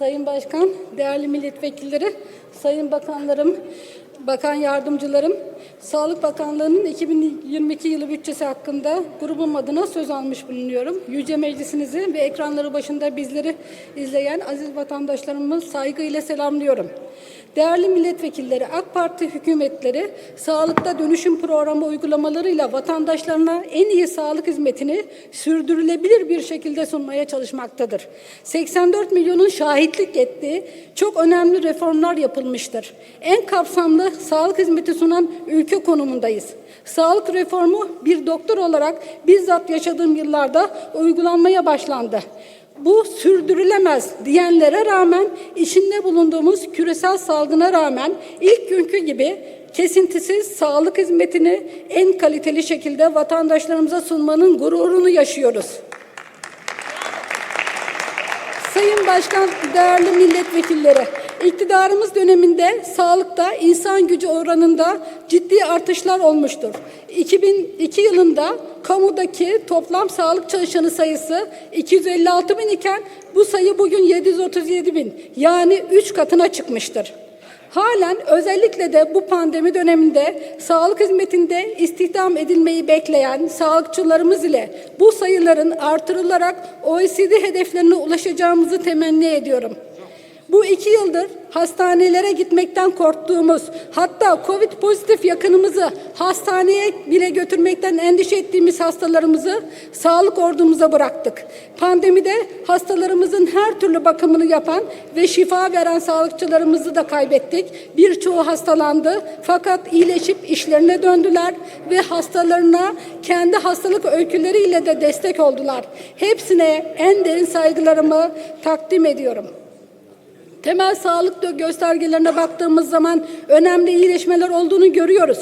Sayın Başkan, değerli milletvekilleri, sayın bakanlarım, bakan yardımcılarım, Sağlık Bakanlığı'nın 2022 yılı bütçesi hakkında grubum adına söz almış bulunuyorum. Yüce Meclisinizi ve ekranları başında bizleri izleyen aziz vatandaşlarımı saygıyla selamlıyorum. Değerli milletvekilleri, AK Parti hükümetleri sağlıkta dönüşüm programı uygulamalarıyla vatandaşlarına en iyi sağlık hizmetini sürdürülebilir bir şekilde sunmaya çalışmaktadır. 84 milyonun şahitlik ettiği çok önemli reformlar yapılmıştır. En kapsamlı sağlık hizmeti sunan ülke konumundayız. Sağlık reformu bir doktor olarak bizzat yaşadığım yıllarda uygulanmaya başlandı bu sürdürülemez diyenlere rağmen içinde bulunduğumuz küresel salgına rağmen ilk günkü gibi kesintisiz sağlık hizmetini en kaliteli şekilde vatandaşlarımıza sunmanın gururunu yaşıyoruz. Sayın Başkan, değerli milletvekilleri, iktidarımız döneminde sağlıkta insan gücü oranında ciddi artışlar olmuştur. 2002 yılında kamudaki toplam sağlık çalışanı sayısı 256 bin iken bu sayı bugün 737 bin yani 3 katına çıkmıştır. Halen özellikle de bu pandemi döneminde sağlık hizmetinde istihdam edilmeyi bekleyen sağlıkçılarımız ile bu sayıların artırılarak OECD hedeflerine ulaşacağımızı temenni ediyorum. Bu iki yıldır hastanelere gitmekten korktuğumuz, hatta Covid pozitif yakınımızı hastaneye bile götürmekten endişe ettiğimiz hastalarımızı sağlık ordumuza bıraktık. Pandemide hastalarımızın her türlü bakımını yapan ve şifa veren sağlıkçılarımızı da kaybettik. Birçoğu hastalandı fakat iyileşip işlerine döndüler ve hastalarına kendi hastalık öyküleriyle de destek oldular. Hepsine en derin saygılarımı takdim ediyorum. Temel sağlık göstergelerine baktığımız zaman önemli iyileşmeler olduğunu görüyoruz.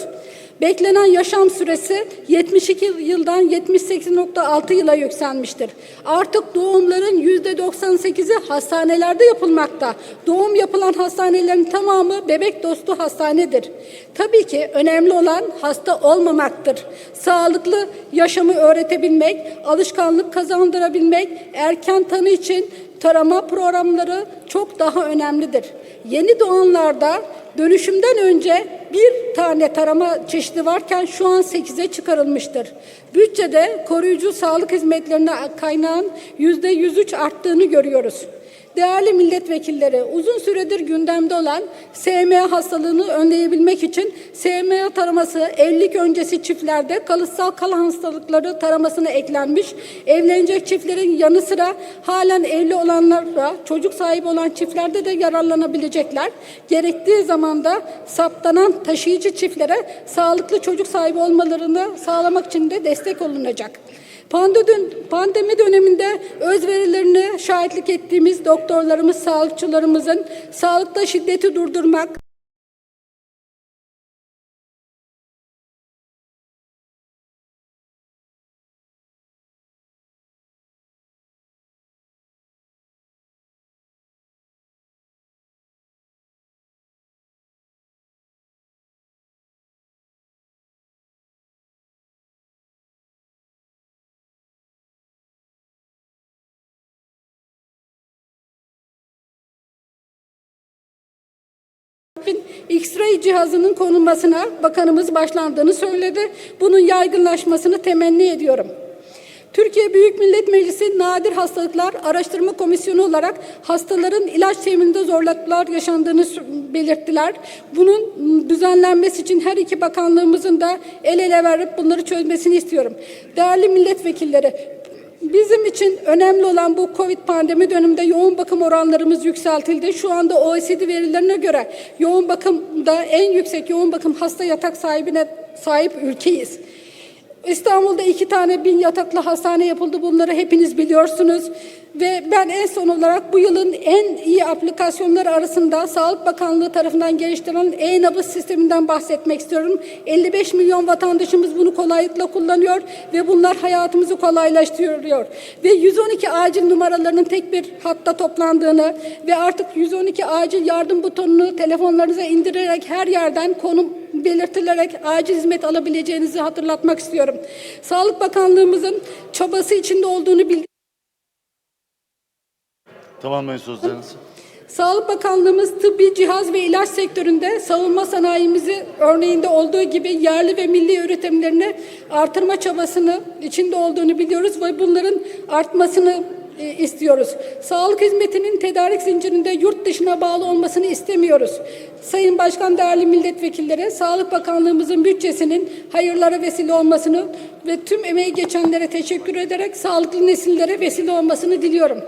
Beklenen yaşam süresi 72 yıldan 78.6 yıla yükselmiştir. Artık doğumların %98'i hastanelerde yapılmakta. Doğum yapılan hastanelerin tamamı bebek dostu hastanedir. Tabii ki önemli olan hasta olmamaktır. Sağlıklı yaşamı öğretebilmek, alışkanlık kazandırabilmek, erken tanı için tarama programları çok daha önemlidir. Yeni doğanlarda dönüşümden önce bir tane tarama çeşidi varken şu an 8'e çıkarılmıştır. Bütçede koruyucu sağlık hizmetlerine kaynağın %103 arttığını görüyoruz. Değerli milletvekilleri, uzun süredir gündemde olan SMA hastalığını önleyebilmek için SMA taraması evlilik öncesi çiftlerde kalıtsal kan hastalıkları taramasına eklenmiş. Evlenecek çiftlerin yanı sıra halen evli olanlarla çocuk sahibi olan çiftlerde de yararlanabilecekler. Gerektiği zamanda saptanan taşıyıcı çiftlere sağlıklı çocuk sahibi olmalarını sağlamak için de destek olunacak. Pandemi döneminde özverilerine şahitlik ettiğimiz doktorlarımız, sağlıkçılarımızın sağlıkta şiddeti durdurmak, X-ray cihazının konulmasına bakanımız başlandığını söyledi. Bunun yaygınlaşmasını temenni ediyorum. Türkiye Büyük Millet Meclisi Nadir Hastalıklar Araştırma Komisyonu olarak hastaların ilaç temininde zorluklar yaşandığını belirttiler. Bunun düzenlenmesi için her iki bakanlığımızın da el ele verip bunları çözmesini istiyorum. Değerli milletvekilleri, Bizim için önemli olan bu Covid pandemi döneminde yoğun bakım oranlarımız yükseltildi. Şu anda OECD verilerine göre yoğun bakımda en yüksek yoğun bakım hasta yatak sahibine sahip ülkeyiz. İstanbul'da iki tane bin yataklı hastane yapıldı. Bunları hepiniz biliyorsunuz. Ve ben en son olarak bu yılın en iyi aplikasyonları arasında Sağlık Bakanlığı tarafından geliştirilen e-nabız sisteminden bahsetmek istiyorum. 55 milyon vatandaşımız bunu kolaylıkla kullanıyor ve bunlar hayatımızı kolaylaştırıyor. Ve 112 acil numaralarının tek bir hatta toplandığını ve artık 112 acil yardım butonunu telefonlarınıza indirerek her yerden konum belirtilerek acil hizmet alabileceğinizi hatırlatmak istiyorum. Sağlık Bakanlığımızın çabası içinde olduğunu bildiğim Tamamlayın sözlerinizi. Sağlık Bakanlığımız tıbbi cihaz ve ilaç sektöründe savunma sanayimizi örneğinde olduğu gibi yerli ve milli üretimlerini artırma çabasını içinde olduğunu biliyoruz ve bunların artmasını e, istiyoruz. Sağlık hizmetinin tedarik zincirinde yurt dışına bağlı olmasını istemiyoruz. Sayın Başkan, değerli milletvekilleri, Sağlık Bakanlığımızın bütçesinin hayırlara vesile olmasını ve tüm emeği geçenlere teşekkür ederek sağlıklı nesillere vesile olmasını diliyorum.